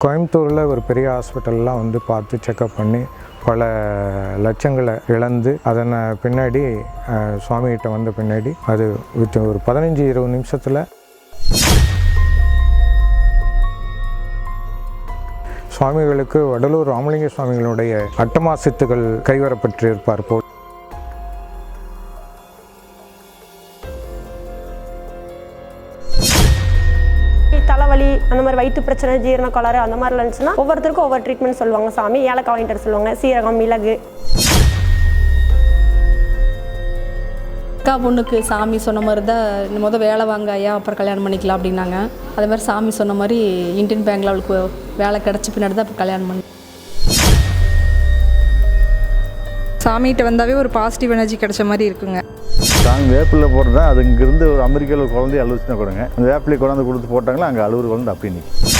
கோயம்புத்தூரில் ஒரு பெரிய ஹாஸ்பிட்டல்லாம் வந்து பார்த்து செக்கப் பண்ணி பல லட்சங்களை இழந்து அதனை பின்னாடி சுவாமிகிட்ட வந்த பின்னாடி அது வித் ஒரு பதினஞ்சு இருபது நிமிஷத்தில் சுவாமிகளுக்கு வடலூர் ராமலிங்க சுவாமிகளுடைய அட்டமாசித்துகள் கைவரப்பட்டிருப்பார் போல் பிரச்சனை ஜீரண கோளாறு அந்த மாதிரிலாம் இருந்துச்சுன்னா ஒவ்வொருத்தருக்கும் ஒவ்வொரு ட்ரீட்மெண்ட் சொல்லுவாங்க சாமி. ஏலக்காய் வாங்கிட்டு சொல்லுவாங்க. சீரகம் மிளகு. அக்கா பொண்ணுக்கு சாமி சொன்ன மாதிரி தான் முத வேலை வாங்க ஐயா அப்புறம் கல்யாணம் பண்ணிக்கலாம் அப்படின்னாங்க. அதே மாதிரி சாமி சொன்ன மாதிரி இந்தியன் பேங்க்கில் அவளுக்கு வேலை கிடச்ச பின்னாடி தான் இப்போ கல்யாணம் பண்ணி சாமிகிட்ட வந்தாவே ஒரு பாசிட்டிவ் எனர்ஜி கிடைச்ச மாதிரி இருக்குங்க. சாமி வேப்பில் போடுறதா அது இங்கேருந்து ஒரு அமெரிக்காவில் குழந்தைய அழுச்சுனா கொடுங்க. அந்த வேப்பிலை கொண்டாந்து கொடுத்து போட்டாங்களா அங்கே அழுவுற குழந்தை அப்படி நிற்கும்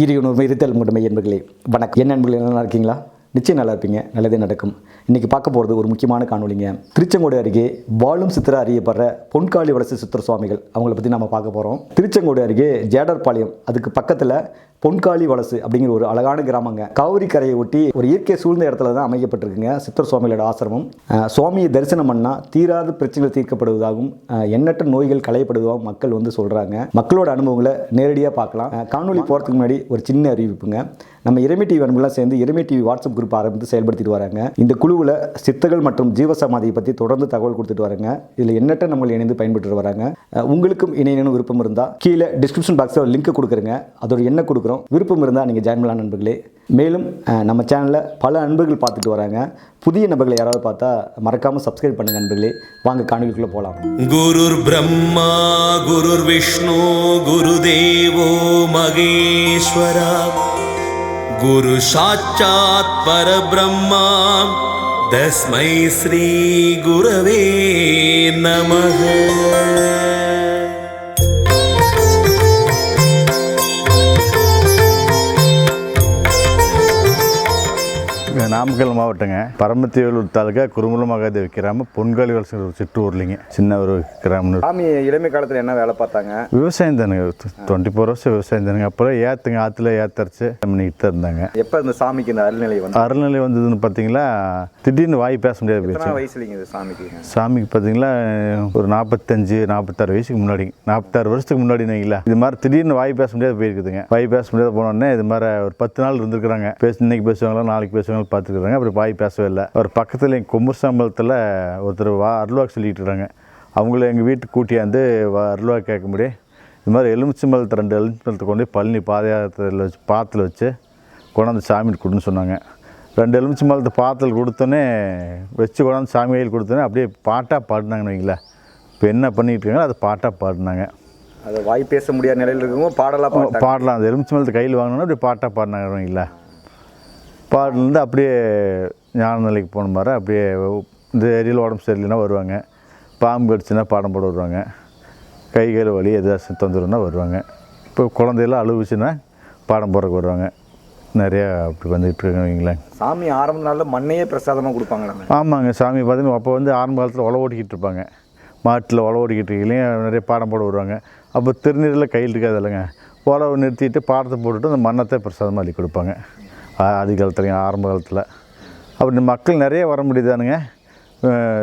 ஈரியனூர் இருத்தல் முடிமை என்பர்களே வணக்கம். என்ன நண்பர்களே நல்லா இருக்கீங்களா? நிச்சயம் நல்லா இருப்பீங்க. நல்லதே நடக்கும். இன்றைக்கி பார்க்க போகிறது ஒரு முக்கியமான காணொலிங்க திருச்செங்கோடு அருகே வாழும் சித்திர அறியப்படுற பொன்காளி வளசு சித்திர சுவாமிகள். அவங்கள பற்றி நம்ம பார்க்க போகிறோம் திருச்செங்கோடு அருகே ஜேடர்பாளையம் அதுக்கு பக்கத்தில் பொன்காளி வலசு அப்படிங்கிற ஒரு அழகான கிராமங்க. காவிரி கரையை ஒட்டி ஒரு இயற்கை சூழ்ந்த இடத்துல தான் அமைக்கப்பட்டிருக்குங்க. சித்தர் சுவாமிகளோட ஆசிரமம். சுவாமியை தரிசனம் பண்ணால் தீராத பிரச்சனைகள் தீர்க்கப்படுவதாகவும் எண்ணற்ற நோய்கள் களையப்படுவதாகவும் மக்கள் வந்து சொல்கிறாங்க மக்களோட அனுபவங்களை நேரடியாக பார்க்கலாம். காணொலி காணொளி போகிறதுக்கு முன்னாடி ஒரு சின்ன அறிவிப்புங்க. நம்ம இறைமை டிவி அன்புலாம் சேர்ந்து இறைமை டிவி வாட்ஸ்அப் குரூப் ஆரம்பித்து செயல்படுத்திட்டு வராங்க. இந்த குழுவில் சித்தர்கள் மற்றும் ஜீவசமாதியை பற்றி தொடர்ந்து தகவல் கொடுத்துட்டு வராங்க. இதில் எண்ணற்ற நம்மளை இணைந்து பயன்பெற்று வராங்க. உங்களுக்கும் இணையணும் விருப்பம் இருந்தால் கீழே டிஸ்கிரிப்ஷன் பாக்ஸில் லிங்க் கொடுக்குறேங்க. அதோட என்ன கொடுக்குறோம் கொடுக்குறோம் விருப்பம் இருந்தால் நீங்கள் ஜாயின் பண்ணலாம் நண்பர்களே. மேலும் நம்ம சேனலில் பல அன்பர்கள் பார்த்துட்டு வராங்க. புதிய நபர்களை யாராவது பார்த்தா மறக்காமல் சப்ஸ்கிரைப் பண்ணுங்கள் நண்பர்களே. வாங்க காணொலிக்குள்ளே போகலாம் குரு பிரம்மா குரு விஷ்ணு குரு தேவோ மகேஸ்வரா. குரு சாட்சாத் பரபிரம்மா. தஸ்மை ஸ்ரீ குருவே நமக. நாமக்கல் மாவட்டங்க. பரமத்திவேலூர் தாலுக்கா குருமுல மகாதேவி கிராமம் பொன்காலி ஒரு சிற்றூர்லிங்க சின்ன ஒரு கிராமம். சாமி இளமை காலத்தில் என்ன வேலை பார்த்தாங்க? விவசாயம் தானுங்க. டுவெண்ட்டி ஃபோர் ஹவர்ஸ் விவசாயம் தானுங்க. அப்புறம் ஏற்றுங்க ஆற்றுல ஏத்தரிச்சு பண்ணிக்கிட்டு தான் இருந்தாங்க. எப்போ இந்த சாமிக்கு இந்த அருள்நிலை வந்து அறநிலை வந்ததுன்னு பார்த்தீங்களா திடீர்னு வாய் பேச முடியாது போயிடுச்சு வயசுலிங்க இது சாமிக்கு? சாமிக்கு பார்த்தீங்களா ஒரு நாற்பத்தஞ்சு நாற்பத்தாறு வயசுக்கு முன்னாடி. நாற்பத்தாறு வருஷத்துக்கு முன்னாடி இது மாதிரி திடீர்னு வாய் பேச முடியாது போயிருக்குதுங்க. வாய் பேச முடியாது போனோடனே இது மாதிரி ஒரு பத்து நாள் இருந்திருக்கிறாங்க. பேச இன்னைக்கு பேசுவாங்களா நாளைக்கு பார்த்துருக்குறாங்க அப்புறம் வாய் பேசவே இல்லை. அவர் பக்கத்தில் எங்கள் கொம்புசாம்பலத்தில் ஒருத்தர் வா அருள்வாக்கு சொல்லிட்டு இருக்காங்க. அவங்கள எங்கள் வீட்டுக்கு கூட்டியாந்து வா அருள்வா கேட்க முடியும். இது மாதிரி எலுமிச்சம்பழத்தை ரெண்டு எலுமிச்சம்பழத்தை கொண்டு போய் பழனி பாதயாத்திரையில் வச்சு பாத்தில் வச்சு கொண்டாந்து சாமி கொடுன்னு சொன்னாங்க. ரெண்டு எலுமிச்சம்பழத்தை பாத்தில் கொடுத்தோன்னே வச்சு கொண்டாந்து சாமி கையில் கொடுத்தோன்னே அப்படியே பாட்டாக பாடினாங்கன்னு வைங்களேன். இப்போ என்ன பண்ணிட்டு இருக்காங்களோ அது பாட்டாக பாடினாங்க. அது வாய் பேச முடியாத நிலையில் இருக்கவங்க பாட்டாங்க. பாடலாம். அந்த எலுமிச்சம்பழத்தை கையில் வாங்கினோன்னா அப்படியே பாட்டாக பாடினாங்க வைங்களா பாடலேருந்து அப்படியே ஞான நிலைக்கு போன மாதிரி அப்படியே இந்த ஏரியாவில் உடம்பு சரியில்லைன்னா வருவாங்க. பாம்பு கடிச்சுன்னா பாடம் போட வருவாங்க. கை கையில் வலி எதாச்சும் தொந்தரவுனா வருவாங்க. இப்போ குழந்தையெல்லாம் அழுவுச்சுன்னா பாடம் போடுறதுக்கு வருவாங்க. நிறையா அப்படி வந்துகிட்டு இருக்காங்க வைங்களேன் சாமி ஆரம்ப நாளில் மண்ணையே பிரசாதமாக கொடுப்பாங்க ஆமாங்க சாமி பார்த்தீங்கன்னா அப்போ வந்து ஆரம்ப காலத்தில் உழவு ஓட்டிக்கிட்டு இருப்பாங்க. மாட்டில் உழவு ஓட்டிக்கிட்டு இருக்கையிலையும் நிறைய பாடம் போட வருவாங்க. அப்போ திருநீரில் கையில் இருக்காது இல்லைங்க. உழவு நிறுத்திட்டு பாடத்தை போட்டுட்டு அந்த மண்ணத்தை பிரசாதமாக அள்ளி கொடுப்பாங்க. ஆதி காலத்துலையும் ஆரம்ப காலத்தில். அப்படி மக்கள் நிறைய வர முடியுதானுங்க?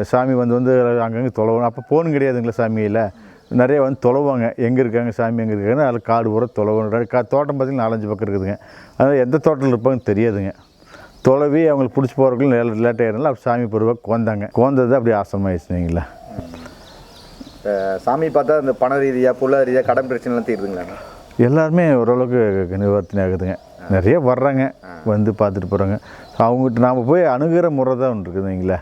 சாமி வந்து வந்து அங்கங்கே தொலைவணும் அப்போ போனும் கிடையாதுங்களா சாமியில் நிறைய வந்து தொலைவாங்க எங்கே இருக்காங்க சாமி எங்கே இருக்காங்க அதில் காடு பூரா தொலைவணும் கா தோட்டம் பார்த்திங்கன்னா நாலஞ்சு பக்கம் இருக்குதுங்க. அதனால் எந்த தோட்டத்தில் இருப்பாங்கன்னு தெரியாதுங்க. தொலைவி அவங்களுக்கு பிடிச்சி போகிறவங்களும் லேட் லேட் ஆகிடனால அப்படி சாமி பொருவாக கோந்தாங்க கோந்தது அப்படி ஆசிரமாயிடுச்சுங்களா சாமி பார்த்தா இந்த பண ரீதியாக பொருளாதார ரீதியாக கடன் பிரச்சனைலாம் தீருதுங்களாங்க? எல்லாருமே ஓரளவுக்கு நிவர்த்தனை ஆகுதுங்க நிறைய வர்றாங்க வந்து பார்த்துட்டு போகிறாங்க அவங்ககிட்ட நாம் போய் அணுகிற முறை தான் ஒன்று இருக்குதுங்களா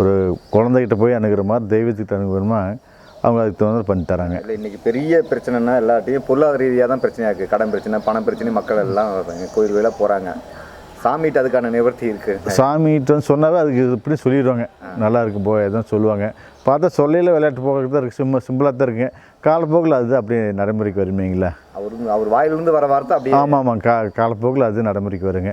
ஒரு குழந்தைகிட்ட போய் அணுகிற மாதிரி தெய்வத்துக்கிட்ட அணுகுறமா அவங்க அதுக்கு தகுந்த பண்ணி தராங்க. இல்லை இன்னைக்கு பெரிய பிரச்சனைனா எல்லாத்தையும் பொருளாதார ரீதியாக தான் பிரச்சனையாக இருக்குது கடன் பிரச்சனை பண பிரச்சனை மக்கள் எல்லாம் கோயில் கோயிலாக போகிறாங்க சாமிகிட்ட அதுக்கான நிவர்த்தி இருக்கு. சாமிகிட்ட சொன்னாவே அதுக்கு இப்படி சொல்லிடுவாங்க. நல்லா இருக்கு போ எதுவும் சொல்லுவாங்க. பார்த்தா சொல்லையில் விளையாட்டு போகிறது தான் இருக்குது சிம்பிள் சிம்பிளாக தான் இருக்குங்க காலப்போக்கில் அது அப்படியே நடைமுறைக்கு வருமீங்களா அவர் அவர் வாயிலிருந்து வர வார்த்தை அப்படியே ஆமாம் ஆமாம் கா காலப்போக்கில் அது நடைமுறைக்கு வருங்க.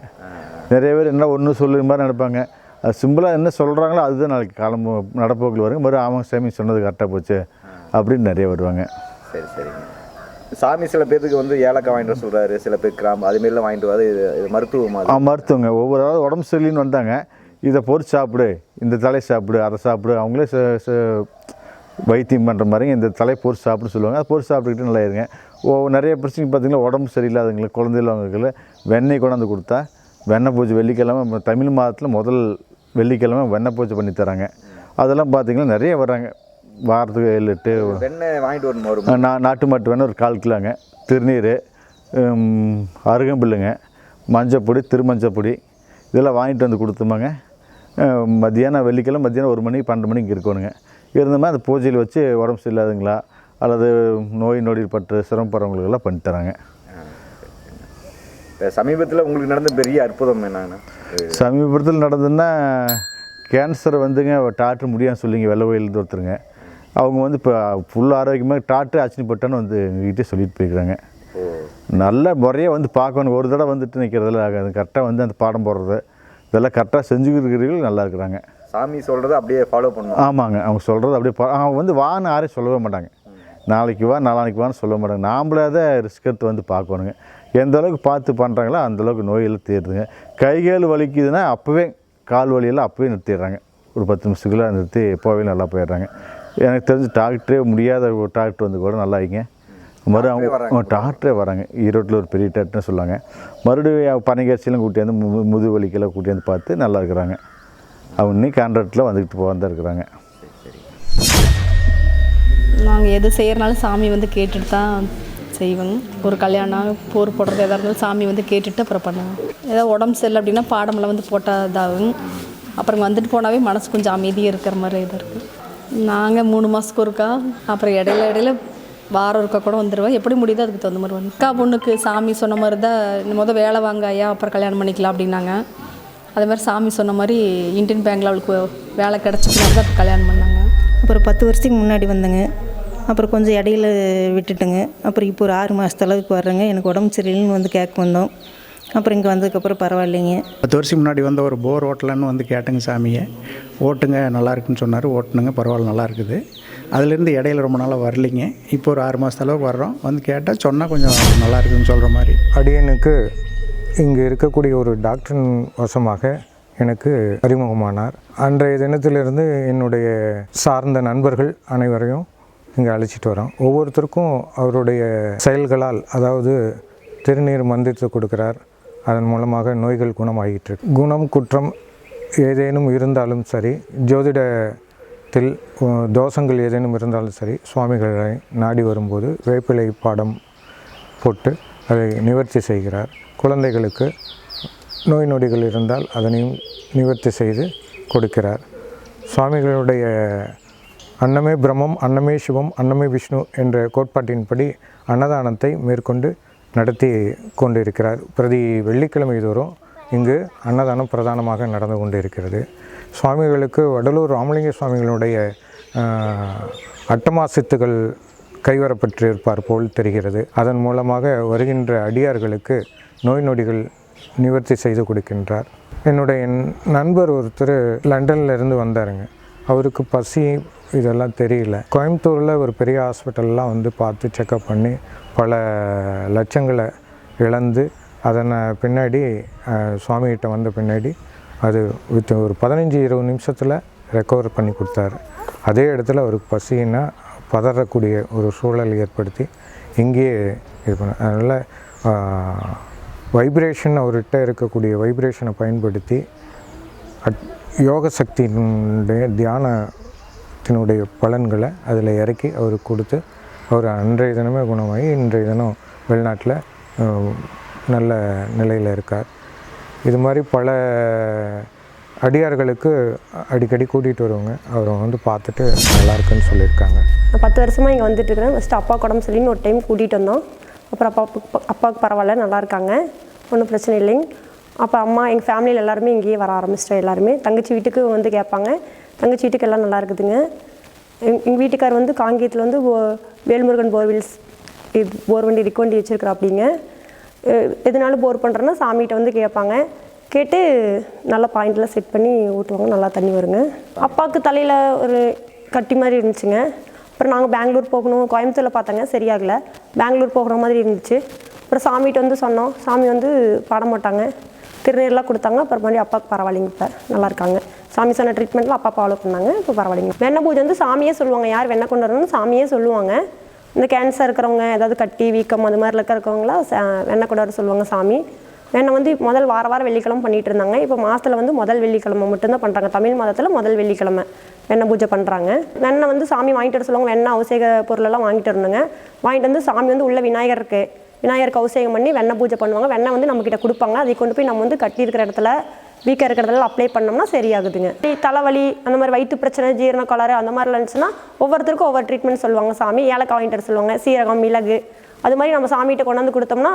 நிறைய பேர் என்ன ஒன்று சொல்லு மாதிரி நினைப்பாங்க. அது சிம்பிளாக என்ன சொல்கிறாங்களோ அதுதான் நாளைக்கு காலம் நடப்போக்கில் வருங்க. மறு ஆமாம் சாமி சொன்னது கரெக்டாக போச்சு அப்படின்னு நிறைய வருவாங்க. சரி சரிங்க. சாமி சில பேருக்கு வந்து ஏலக்காய் வாங்கிட்டு வர சொல்றாரு. சில பேர் கிராம்பு அதுமாரிலாம் வாங்கிட்டு வர இது இது மருத்துவம் ஆ மருத்துவங்க. ஒவ்வொரு ஆள் உடம்பு சரியில்லைன்னு வந்தாங்க. இதை பொறிச்சு சாப்பிடு இந்த தலை சாப்பிடு அதை சாப்பிடு அவங்களே வைத்தியம் பண்ணுற மாதிரி இந்த தலை பொறிச்சு சாப்பிட சொல்லுவாங்க. அதை பொறிச்சு சாப்பிட்டுக்கிட்டு நல்லா இருங்க. ஓ நிறைய பிரச்சனைக்கு பார்த்தீங்கன்னா உடம்பு சரியில்லாதவங்களுக்கு குழந்தை இல்லாதவங்களுக்கு வெண்ணெய் கொண்டாந்து கொடுத்தா வெண்ணெய் பூஜை வெள்ளிக்கிழமை தமிழ் மாதத்தில் முதல் வெள்ளிக்கிழமை வெண்ணெய் பூஜை பண்ணி தராங்க. அதெல்லாம் பார்த்தீங்கன்னா நிறைய வராங்க வாரத்துக்கு ஏழு எட்டு. வெண்ணெய் வாங்கிட்டு வரணும் வரும் நா நாட்டு மாட்டு வேணும் ஒரு கால் கிலோங்க. திருநீர் அருகம்புல்லுங்க மஞ்சப்பொடி திருமஞ்சப்பொடி இதெல்லாம் வாங்கிட்டு வந்து கொடுத்தோமாங்க. மத்தியானம் வெள்ளிக்கிழமை மத்தியானம் ஒரு மணிக்கு பன்னெண்டு மணிக்கு இருக்கணுங்க. இருந்தோமா அந்த பூஜையில் வச்சு உடம்பு சரியில்லாதுங்களா? அல்லது நோய் நொடி பட்டு சிரமப்படுறவங்களுக்கெல்லாம் பண்ணி தராங்க. சமீபத்தில் உங்களுக்கு நடந்த பெரிய அற்புதம் என்னன்னா? சமீபத்தில் நடந்ததுன்னா கேன்சர் வந்துங்க டாக்டர் முடியாமல் சொல்லிங்க வெள்ளை கோயிலேருந்து ஒருத்தருங்க. அவங்க வந்து இப்போ ஃபுல் ஆரோக்கியமாக டாக்டர் அச்சினிப்பட்டான்னு வந்து எங்ககிட்ட சொல்லிட்டு போயிருக்கிறாங்க நல்ல முறையாக வந்து பார்க்கணும். ஒரு தடவை வந்துட்டு நிற்கிறதுல ஆகாது. கரெக்டாக வந்து அந்த பாடம் போடுறது. இதெல்லாம் கரெக்டாக செஞ்சுக்கிறவர்கள் நல்லா இருக்கிறாங்க. சாமி சொல்றதை அப்படியே ஃபாலோ பண்ணணும் ஆமாங்க. அவங்க சொல்கிறது அப்படியே அவங்க வந்து வான்னு யாரையும் சொல்லவே மாட்டாங்க. நாளைக்கு வா நாளானைக்கு வான்னு சொல்ல மாட்டாங்க. நாமளே தான் ரிஸ்க் எடுத்து வந்து பார்க்கணுங்க. எந்த அளவுக்கு பார்த்து பண்ணுறாங்களோ அந்த அளவுக்கு நோயெல்லாம் தீருதுங்க. கை கால் வலிக்குதுன்னா அப்போவே கால் வலியெல்லாம் அப்போவே நிறுத்திடுறாங்க. ஒரு பத்து நிமிஷத்துக்குள்ளே நிறுத்தி போவே நல்லா போயிடுறாங்க. எனக்கு தெரிஞ்சு டாக்டரே முடியாத ஒரு டாக்டர் வந்து கூட நல்லா ஆகிங்க மறு அவங்க டாக்டரே வராங்க. ஈரோட்டில் ஒரு பெரிய டாக்டர்னு சொல்லுவாங்க. மறுபடியும் பனைக்காட்சியெல்லாம் கூட்டியாந்து மு முதுகு வலிக்கெல்லாம் கூட்டியாந்து பார்த்து நல்லா இருக்கிறாங்க. அவங்க இன்னைக்கு கான்ட்ராக்டில் வந்துக்கிட்டு போக தான் இருக்கிறாங்க. நாங்கள் எது செய்கிறனாலும் சாமி வந்து கேட்டுட்டு தான் செய்வோங்க ஒரு கல்யாணம் போர் போடுறது எதாக இருந்தாலும் சாமி வந்து கேட்டுட்டு அப்புறம் பண்ணுவோம். ஏதாவது உடம்பு சரியில்லை அப்படின்னா பாடமெல்லாம் வந்து போட்டால் இதாகும் அப்புறம் வந்துட்டு போனாவே மனசு கொஞ்சம் அமைதியாக இருக்கிற மாதிரி இதாக இருக்குது நாங்கள் மூணு மாதத்துக்கு ஒருக்கா அப்புறம் இடையில இடையில வாரம் ஒருக்கா கூட வந்துடுவேன் எப்படி முடியுதோ அதுக்கு தகுந்த மாதிரி வந்து அக்கா பொண்ணுக்கு சாமி சொன்ன மாதிரி தான் மொதல் வேலை வாங்க ஐயா அப்புறம் கல்யாணம் பண்ணிக்கலாம் அப்படின்னாங்க. அதே மாதிரி சாமி சொன்ன மாதிரி இந்தியன் பேங்கில் அவளுக்கு வேலை கிடச்சிக்கலாம் தான் அப்போ கல்யாணம் பண்ணாங்க. அப்புறம் பத்து வருஷத்துக்கு முன்னாடி வந்தேங்க. அப்புறம் கொஞ்சம் இடையில விட்டுட்டுங்க. அப்புறம் இப்போ ஒரு ஆறு மாதத்து அளவுக்கு வர்றேங்க. எனக்கு உடம்பு சரியில்லைன்னு வந்து கேட்க வந்தோம். அப்புறம் இங்கே வந்ததுக்கப்புறம் பரவாயில்லைங்க. பத்து வருஷம் முன்னாடி வந்த ஒரு போர் ஓட்டலன்னு வந்து கேட்டேங்க சாமியை. ஓட்டுங்க நல்லா இருக்குன்னு சொன்னார். ஓட்டுனுங்க பரவாயில்ல நல்லா இருக்குது. அதுலேருந்து இடையில ரொம்ப நாளாக வரலைங்க. இப்போ ஒரு ஆறு மாதத்து அளவுக்கு வர்றோம். வந்து கேட்டால் சொன்னால் கொஞ்சம் நல்லா இருக்குன்னு சொல்கிற மாதிரி. அடியனுக்கு இங்கு இருக்கக்கூடிய ஒரு டாக்டரின் வசமாக எனக்கு அறிமுகமானார். அன்றைய தினத்திலிருந்து என்னுடைய சார்ந்த நண்பர்கள் அனைவரையும் இங்கே அழைச்சிட்டு வரோம். ஒவ்வொருத்தருக்கும் அவருடைய செயல்களால் அதாவது திருநீர் மந்திரத்தை கொடுக்கிறார். அதன் மூலமாக நோய்கள் குணமாகிட்டு இருக்கு. குணம் குற்றம் ஏதேனும் இருந்தாலும் சரி ஜோதிடத்தில் தோஷங்கள் ஏதேனும் இருந்தாலும் சரி சுவாமிகளை நாடி வரும்போது வேப்பிலை பாடம் போட்டு அதை நிவர்த்தி செய்கிறார். குழந்தைகளுக்கு நோய் நொடிகள் இருந்தால் அதனையும் நிவர்த்தி செய்து கொடுக்கிறார். சுவாமிகளுடைய அன்னமே பிரம்மம் அன்னமே சிவம் அன்னமே விஷ்ணு என்ற கோட்பாட்டின்படி அன்னதானத்தை மேற்கொண்டு நடத்தி கொண்டிருக்கிறார். பிரதி வெள்ளிக்கிழமை தோறும் இங்கு அன்னதானம் பிரதானமாக நடந்து கொண்டிருக்கிறது. சுவாமிகளுக்கு வடலூர் ராமலிங்க சுவாமிகளுடைய அட்டமா அட்டமாசித்துகள் கைவரப்பட்டிருப்பார் போல் தெரிகிறது. அதன் மூலமாக வருகின்ற அடியார்களுக்கு நோய் நொடிகள் நிவர்த்தி செய்து கொடுக்கின்றார். என்னுடைய நண்பர் ஒருத்தர் லண்டன்ல இருந்து வந்தாருங்க. அவருக்கு பசி இதெல்லாம் தெரியல. கோயம்புத்தூரில் ஒரு பெரிய ஹாஸ்பிட்டல்லாம் வந்து பார்த்து செக்கப் பண்ணி பல லட்சங்களை இழந்து அதனை பின்னாடி சுவாமிகிட்ட வந்த பின்னாடி அது வித் ஒரு பதினஞ்சு இருபது நிமிஷத்தில் ரெக்கவர் பண்ணி கொடுத்தாரு. அதே இடத்துல அவருக்கு பசின்னா பதறக்கூடிய ஒரு சூழல் ஏற்படுத்தி இங்கேயே இது பண்ண அதனால் வைப்ரேஷன் அவர்கிட்ட இருக்கக்கூடிய வைப்ரேஷனை பயன்படுத்தி அட் யோக சக்தியினுடைய தியானத்தினுடைய பலன்களை அதில் இறக்கி அவருக்கு கொடுத்து அவர் அன்றைய தினமே குணமாகி இன்றைய தினம் வெளிநாட்டில் நல்ல நிலையில் இருக்கார். இது மாதிரி பல அடியார்களுக்கு அடிக்கடி கூட்டிகிட்டு வருவாங்க. அவரை வந்து பார்த்துட்டு நல்லா இருக்குன்னு சொல்லியிருக்காங்க. நான் பத்து வருஷமாக இங்கே வந்துட்டு இருக்கிறேன். ஃபஸ்ட்டு அப்பா உடம்பு சரின்னு ஒரு டைம் கூட்டிகிட்டு வந்தோம். அப்புறம் அப்பா அப்பாவுக்கு பரவாயில்ல நல்லா இருக்காங்க. ஒன்றும் பிரச்சனை இல்லைங்க. அப்போ அம்மா எங்கள் ஃபேமிலியில் எல்லாருமே இங்கேயே வர ஆரம்பிச்சிட்டோம் எல்லாருமே. தங்கச்சி வீட்டுக்கு வந்து கேட்பாங்க. தங்கச்சி வீட்டுக்கு எல்லாம் நல்லா இருக்குதுங்க எங் எங்கள் வீட்டுக்கார் வந்து காங்கேயத்தில் வந்து ஓ- வேல்முருகன் போர்வெல்ஸ் இது போர் வண்டி ரிக்கவண்டி வச்சுருக்குறாப்பிடிங்க அப்படிங்க போர் பண்ணுறேன்னா சாமிகிட்ட வந்து கேட்பாங்க. கேட்டு நல்ல பாயிண்ட்லாம் செட் பண்ணி ஊற்றுவாங்க நல்லா தண்ணி வருங்க. அப்பாவுக்கு தலையில் ஒரு கட்டி மாதிரி இருந்துச்சுங்க. அப்புறம் நாங்கள் பெங்களூர் போகணும் கோயம்புத்தூரில் பார்த்தாங்க சரியாகல. பெங்களூர் போகிற மாதிரி இருந்துச்சு. அப்புறம் சாமிகிட்ட வந்து சொன்னோம். சாமி வந்து பாட மாட்டாங்க. திருநீர்லாம் கொடுத்தாங்க. அப்புறம் மறுபடியும் அப்பாவுக்கு பரவாயில்லைங்க இப்போ நல்லா இருக்காங்க. சாமி சொன்ன ட்ரீட்மெண்ட்டில் அப்பா ஃபாலோ பண்ணாங்க. இப்போ பரவாயில்லைங்க. வெண்ணை பூஜை வந்து சாமியே சொல்லுவாங்க. யார் வெண்ணை கொண்டு வரணும்னு சாமியே சொல்லுவாங்க. இந்த கேன்சர் இருக்கிறவங்க ஏதாவது கட்டி வீக்கம் அது மாதிரிலாம் இருக்கிறவங்களாம் வெண்ணை கொண்டு வர சொல்லுவாங்க சாமி. வெண்ணை வந்து முதல் வார வாரம் வெள்ளிக்கிழமை பண்ணிட்டு இருந்தாங்க. இப்போ மாதத்தில் வந்து முதல் வெள்ளிக்கிழமை மட்டும்தான் பண்ணுறாங்க தமிழ் மாதத்தில் முதல் வெள்ளிக்கிழமை வெண்ணெய் பூஜை பண்ணுறாங்க வெண்ணெய் வந்து சாமி வாங்கிட்டு வர சொல்லுவாங்க. வெண்ணெய் அவசேக பொருளெல்லாம் வாங்கிட்டு வரணுங்க. வாங்கிட்டு வந்து சாமி வந்து உள்ள விநாயகர் இருக்கு. விநாயகருக்கு அபிஷேகம் பண்ணி வெண்ணெய் பூஜை பண்ணுவாங்க. வெண்ணெய் வந்து நம்மக்கிட்ட கொடுப்பாங்க. அதை கொண்டு போய் நம்ம வந்து கட்டி இருக்கிற இடத்துல வீக்காக இருக்கிறதெல்லாம் அப்ளை பண்ணோம்னா சரியாகுதுங்க. தலைவலி அந்த மாதிரி வயிற்று பிரச்சனை ஜீரண கோளாறு அந்த மாதிரிலாம் இருந்துச்சுன்னா ஒவ்வொருத்தருக்கும் ஒவ்வொரு ட்ரீட்மெண்ட் சொல்லுவாங்க சாமி. ஏலக்காய் வாங்கிட்டு சொல்லுவாங்க. சீரகம் மிளகு அது மாதிரி நம்ம சாமிகிட்ட கொண்டாந்து கொடுத்தோம்னா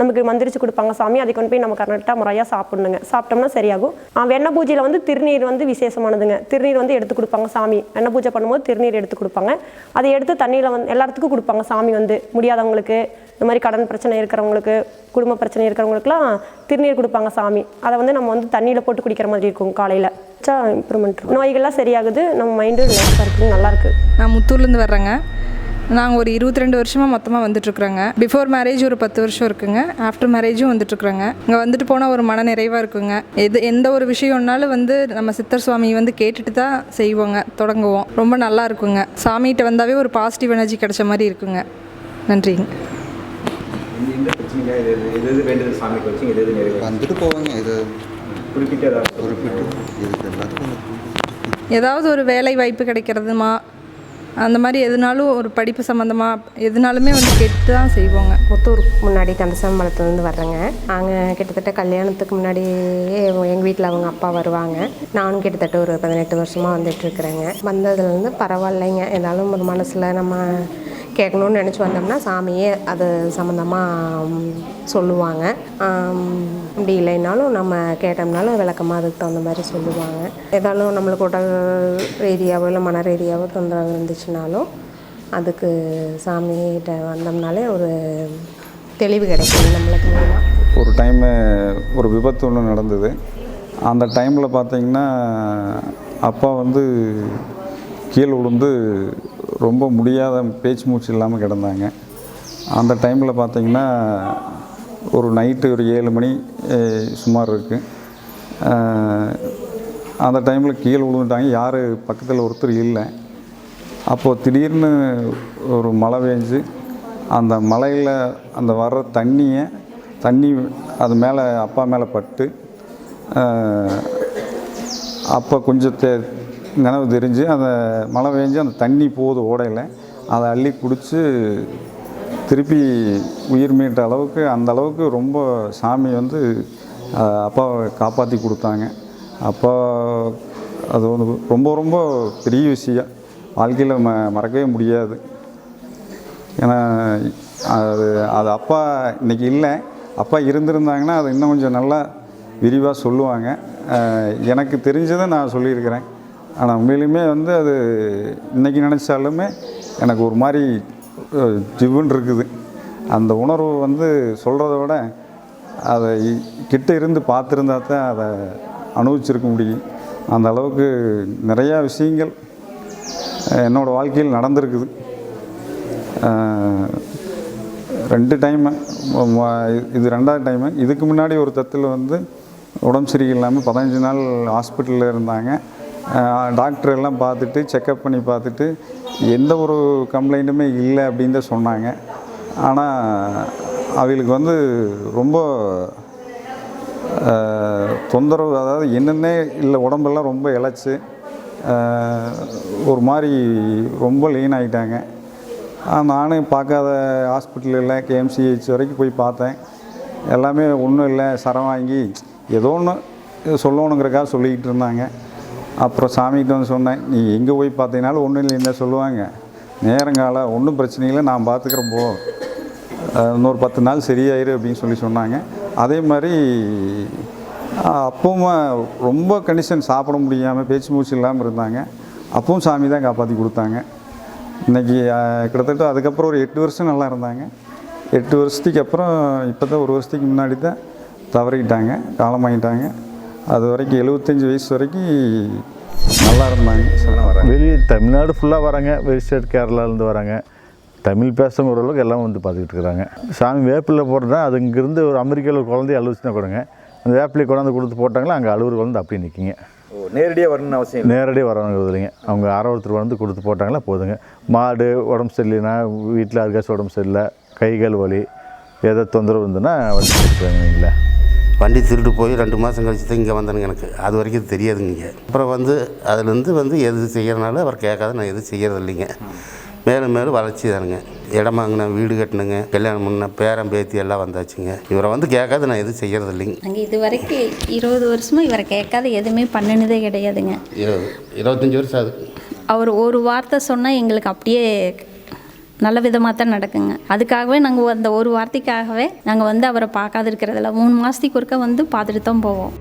நமக்கு மந்திரிச்சு கொடுப்பாங்க சாமி அதை கொண்டு போய் நம்ம கரெக்டாக முறையாக சாப்பிடணுங்க. சாப்பிட்டோம்னா சரியாகும். வெண்ணெய் பூஜையில் வந்து திருநீர் வந்து விசேஷமானதுங்க. திருநீர் வந்து எடுத்து கொடுப்பாங்க சாமி. வெண்ணெய் பூஜை பண்ணும்போது திருநீர் எடுத்து கொடுப்பாங்க. அதை எடுத்து தண்ணியில் வந்து எல்லாத்துக்கும் கொடுப்பாங்க சாமி வந்து. முடியாதவங்களுக்கு இந்த மாதிரி கடன் பிரச்சனை இருக்கிறவங்களுக்கு குடும்ப பிரச்சனை இருக்கிறவங்களுக்குலாம் திருநீர் கொடுப்பாங்க சாமி. அதை வந்து நம்ம வந்து தண்ணியில் போட்டு குடிக்கிற மாதிரி இருக்கும் காலையில். இம்ப்ரூவ்மெண்ட் நோய்கள்லாம் சரியாகுது. நம்ம மைண்டு ரிலாக்ஸாக இருக்குது நல்லாயிருக்கு நான் முத்தூர்லேருந்து வர்றேங்க. நாங்கள் ஒரு இருபத்தி ரெண்டு வருஷமாக மொத்தமாக வந்துட்டுருக்குறோங்க. பிஃபோர் மேரேஜ் ஒரு பத்து வருஷம் இருக்குங்க. ஆஃப்டர் மேரேஜும் வந்துட்டுருக்குறோங்க. இங்கே வந்துட்டு போனால் ஒரு மன நிறைவாக இருக்குங்க. எது எந்த ஒரு விஷயம்னாலும் வந்து நம்ம சித்தர் சுவாமி வந்து கேட்டுட்டு தான் செய்வோங்க. தொடங்குவோம். ரொம்ப நல்லா இருக்குங்க. சாமிகிட்ட வந்தாவே ஒரு பாசிட்டிவ் எனர்ஜி கிடைச்ச மாதிரி இருக்குங்க. நன்றிங்க. வந்துட்டு போவாங்க. இது குறிப்பிட்ட ஏதாவது குறிப்பிட்டு இதுக்கு எல்லாத்துக்கும் ஏதாவது ஒரு வேலை வாய்ப்பு கிடைக்கிறதுமா? அந்த மாதிரி எதுனாலும் ஒரு படிப்பு சம்மந்தமாக எதுனாலுமே வந்து கேட்டு தான் செய்வோங்க. புத்தூர் முன்னாடி கந்தசம்பளத்துலேருந்து வர்றேங்க. நாங்கள் கிட்டத்தட்ட கல்யாணத்துக்கு முன்னாடியே எங்கள் வீட்டில் அவங்க அப்பா வருவாங்க. நானும் கிட்டத்தட்ட ஒரு பதினெட்டு வருஷமாக வந்துட்டுருக்குறேங்க வந்ததுலேருந்து பரவாயில்லைங்க. ஏதாலும் ஒரு மனசில் நம்ம கேட்கணும்னு நினச்சி வந்தோம்னா சாமியே அது சம்மந்தமாக சொல்லுவாங்க. அப்படி இல்லைனாலும் நம்ம கேட்டோம்னாலும் விளக்கமாக அதுக்கு தகுந்த மாதிரி சொல்லுவாங்க. ஏதாலும் நம்மளுக்கு உடல் ரீதியாகவோ இல்லை மன ரீதியாகவோ தொந்தரவு இருந்துச்சுனாலும் அதுக்கு சாமிகிட்ட வந்தோம்னாலே ஒரு தெளிவு கிடைக்கும் நம்மளுக்கு ஒரு டைமு ஒரு விபத்து ஒன்று நடந்தது. அந்த டைமில் பார்த்தீங்கன்னா அப்பா வந்து கீழே விழுந்து ரொம்ப முடியாத பேச்சு மூச்சு இல்லாமல் கிடந்தாங்க. அந்த டைமில் பார்த்திங்கன்னா ஒரு நைட்டு ஒரு ஏழு மணி சுமார் இருக்குது அந்த டைமில் கீழே விழுந்துட்டாங்க. யார் பக்கத்தில் ஒருத்தர் இல்லை. அப்போது திடீர்னு ஒரு மழை பெஞ்சு அந்த மலையில் அந்த வர்ற தண்ணியை தண்ணி அது மேலே அப்பா மேலே பட்டு அப்போ கொஞ்சம் தே நினைவு தெரிஞ்சு அதை மழை பெஞ்சு அந்த தண்ணி போகுது ஓடையில். அதை அள்ளி குடித்து திருப்பி உயிர் மீட்ட அளவுக்கு அந்த அளவுக்கு ரொம்ப சாமி வந்து அப்பாவை காப்பாற்றி கொடுத்தாங்க. அப்பா அது வந்து ரொம்ப ரொம்ப பெரிய விஷயம். வாழ்க்கையில் ம மறக்கவே முடியாது. ஏன்னா அது அது அப்பா இன்னைக்கு இல்லை. அப்பா இருந்திருந்தாங்கன்னா அது இன்னும் கொஞ்சம் நல்லா விரிவாக சொல்லுவாங்க. எனக்கு தெரிஞ்சதை நான் சொல்லியிருக்கிறேன். ஆனால் உண்மையிலுமே வந்து அது இன்னைக்கு நினச்சாலுமே எனக்கு ஒரு மாதிரி ஜிவுன்னு ஜிவ்வுன்னு இருக்குது. அந்த உணர்வு வந்து சொல்கிறத விட அதை கிட்ட இருந்து பார்த்துருந்தா தான் அதை அனுபவிச்சிருக்க முடியும். அந்த அளவுக்கு நிறையா விஷயங்கள் என்னோடய வாழ்க்கையில் நடந்திருக்குது. ரெண்டு டைமு இது ரெண்டாவது டைமு இதுக்கு முன்னாடி ஒரு தத்தில் வந்து உடம்பு சரியில்லாமல் பதினஞ்சு நாள் ஹாஸ்பிட்டலில் இருந்தாங்க. டாக்டர் எல்லாம் பார்த்துட்டு செக்கப் பண்ணி பார்த்துட்டு எந்த ஒரு கம்ப்ளைண்ட்டுமே இல்லை அப்படின்னு தான் சொன்னாங்க. ஆனால் அவங்களுக்கு வந்து ரொம்ப தொந்தரவு அதாவது என்னென்னே இல்லை உடம்பெல்லாம் ரொம்ப இழைச்சி ஒரு மாதிரி ரொம்ப லீன் ஆகிட்டாங்க நானும் பார்க்காத ஹாஸ்பிட்டலில் கேஎம்சிஹெச் வரைக்கும் போய் பார்த்தேன். எல்லாமே ஒன்றும் இல்லை சரம் வாங்கி ஏதோ ஒன்று சொல்லணுங்கிறக்காக சொல்லிக்கிட்டு இருந்தாங்க. அப்புறம் சாமிகிட்ட வந்து சொன்னேன் நீ எங்கே போய் பார்த்தீங்கனாலும் ஒன்றும் இல்லைன்னு சொல்லுவாங்க. நேரங்கால ஒன்றும் பிரச்சனை இல்லை நான் பார்த்துக்கிறேன் போ. இன்னொரு பத்து நாள் சரியாயிரு அப்படின்னு சொல்லி சொன்னாங்க. அதே மாதிரி அப்பவும் ரொம்ப கண்டிஷன் சாப்பிட முடியாமல் பேச்சு மூச்சு இல்லாமல் இருந்தாங்க. அப்பவும் சாமி தான் காப்பாற்றி கொடுத்தாங்க. இன்றைக்கி கிட்டத்தட்ட அதுக்கப்புறம் ஒரு எட்டு வருஷம் நல்லா இருந்தாங்க. எட்டு வருஷத்துக்கு அப்புறம் இப்போ தான் ஒரு வருஷத்துக்கு முன்னாடி தான் தவறிக்கிட்டாங்க காலமாகிட்டாங்க அது வரைக்கும் எழுபத்தஞ்சி வயசு வரைக்கும் நல்லா இருந்தாங்க. வெளியே தமிழ்நாடு ஃபுல்லாக வராங்க. வெளி ஸ்டேட் கேரளாலேருந்து வராங்க. தமிழ் பேசுகிறவங்க ஓரளவுக்கு எல்லாம் வந்து பார்த்துக்கிட்டு இருக்கிறாங்க. சாமி வேப்பில் போடுறதா அது இங்கேருந்து ஒரு அமெரிக்காவில் ஒரு குழந்தைய அழுச்சுனா கொடுங்க. அந்த வேப்பிலை கொண்டாந்து கொடுத்து போட்டாங்களா அங்கே அழுவுற குழந்தை அப்படியே நிற்கிங்க நேரடியாக வரணும்னு அவசியம் நேரடியாக வரணுங்கிறது இல்லைங்க. அவங்க யாரோ ஒருத்தர் வந்து கொடுத்து போட்டாங்களா போதுங்க. மாடு உடம்பு சரியில்லைன்னா வீட்டில் யாருக்காச்சும் உடம்பு சரியில்லை கை கால் வலி ஏதோ தொந்தரவு இருந்ததுன்னா வந்து கொடுத்துருவாங்க வண்டி திருட்டு போய் ரெண்டு மாதம் கழிச்சு தான் இங்கே வந்தேனுங்க எனக்கு. அது வரைக்கும் தெரியாதுங்க இங்கே. அப்புறம் வந்து அதுலேருந்து வந்து எது செய்யறனால அவர் கேட்காத நான் எதுவும் செய்யறது இல்லைங்க மேலும் மேலும் வளர்ச்சி தானுங்க. இடம் வாங்கினேன் வீடு கட்டினேங்க. கல்யாணம் பண்ண பேரன் பேத்தி எல்லாம் வந்தாச்சுங்க. இவரை வந்து கேட்காத நான் எதுவும் செய்யறது இல்லைங்க நாங்கள் இது வரைக்கும் இருபது வருஷமாக இவரை கேட்காத எதுவுமே பண்ணினதே கிடையாதுங்க. இருபது இருபத்தஞ்சி வருஷம் ஆகுது. அவர் ஒரு வார்த்தை சொன்னால் எங்களுக்கு அப்படியே நல்ல விதமாக தான் நடக்குங்க. அதுக்காகவே நாங்கள் அந்த ஒரு வார்த்தைக்காகவே நாங்கள் வந்து அவரை பார்க்காது இருக்கிறதில்ல மூணு மாதத்துக்கு ஒருக்கா வந்து பார்த்துட்டு தான் போவோம்.